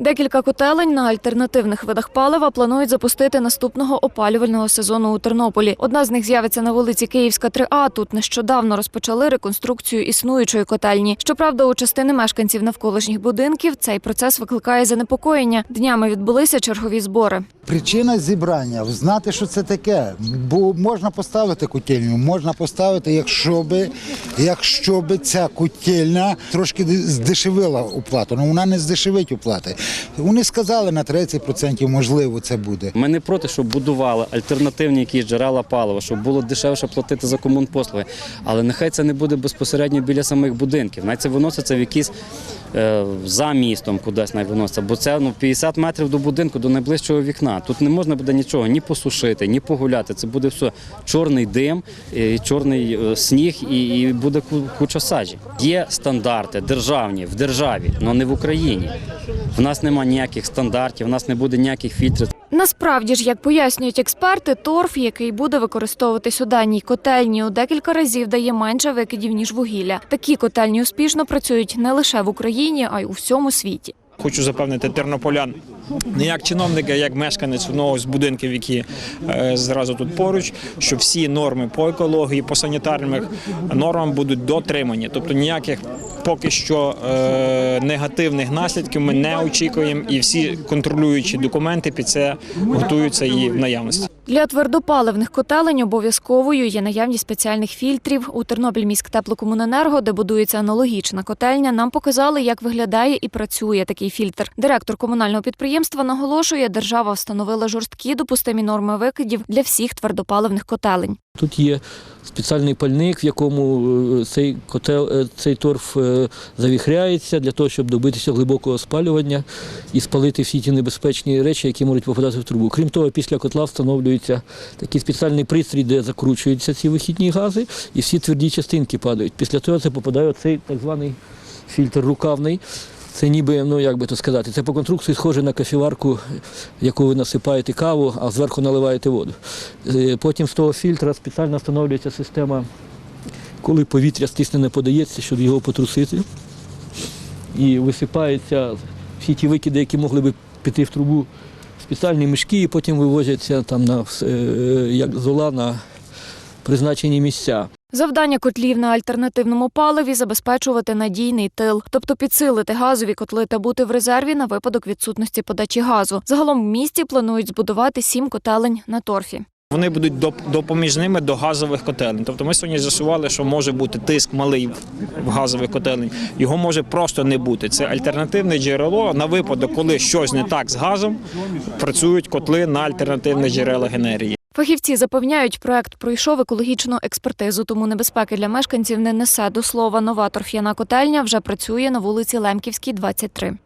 Декілька котелень на альтернативних видах палива планують запустити наступного опалювального сезону у Тернополі. Одна з них з'явиться на вулиці Київська 3А. Тут нещодавно розпочали реконструкцію існуючої котельні. Щоправда, у частини мешканців навколишніх будинків цей процес викликає занепокоєння. Днями відбулися чергові збори. Причина зібрання знати, що це таке. Бо можна поставити котельню, можна поставити, якщо би, якщо би ця котельня трошки здешевила оплату. Ну вона не здешевить оплати. Вони сказали на 30% можливо це буде. Ми не проти, щоб будували альтернативні якісь джерела палива, щоб було дешевше платити за комунпослуги. Але нехай це не буде безпосередньо біля самих будинків. Навіть це виноситься в якісь за містом кудись навіть. Бо це ну 50 метрів до будинку, до найближчого вікна. Тут не можна буде нічого ні посушити, ні погуляти. Це буде все чорний дим, чорний е, сніг, і, і буде куча сажі. Є стандарти державні в державі, але не в Україні. В нас немає ніяких стандартів, в нас не буде ніяких фільтрів. Насправді ж, як пояснюють експерти, торф, який буде використовуватись у даній котельні, у декілька разів дає менше викидів ніж вугілля. Такі котельні успішно працюють не лише в Україні, а й у всьому світі. Хочу запевнити тернополян не як чиновника, а як мешканець одного з будинків, які е, зразу тут поруч, що всі норми по екології, по санітарним нормам будуть дотримані. Тобто ніяких поки що е, негативних наслідків ми не очікуємо, і всі контролюючі документи під це готуються і в наявності. Для твердопаливних котелень обов'язковою є наявність спеціальних фільтрів. У Тернопільміськтеплокомуненерго, де будується аналогічна котельня, нам показали, як виглядає і працює такий фільтр. Директор комунального підприємства наголошує, держава встановила жорсткі допустимі норми викидів для всіх твердопаливних котелень. Тут є спеціальний пальник, в якому е, цей котел, е, цей торф е, завіхряється для того, щоб добитися глибокого спалювання і спалити всі ті небезпечні речі, які можуть попадати в трубу. Крім того, після котла встановлюється такий спеціальний пристрій, де закручуються ці вихідні гази, і всі тверді частинки падають. Після того це попадає цей так званий фільтр рукавний. Це ніби, ну як би то сказати, це по конструкції схоже на кофіварку, яку ви насипаєте каву, а зверху наливаєте воду. Е, Потім з того фільтра спеціально встановлюється система, коли повітря стиснене подається, щоб його потрусити. І висипаються всі ті викиди, які могли би піти в трубу, спеціальні мішки, і потім вивозяться там на е, як зола на призначені місця. Завдання котлів на альтернативному паливі забезпечувати надійний тил, тобто підсилити газові котли та бути в резерві на випадок відсутності подачі газу. Загалом в місті планують збудувати сім котелень на торфі. Вони будуть доп- допоміжними до газових котелень. Тобто ми сьогодні з'ясували, що може бути тиск малий в- газових котелень. Його може просто не бути. Це альтернативне джерело на випадок, коли щось не так з газом, працюють котли на альтернативних джерелах енергії. Фахівці запевняють, проект пройшов екологічну експертизу, тому небезпеки для мешканців не несе до слова. Нова торф'яна котельня вже працює на вулиці Лемківській, 23.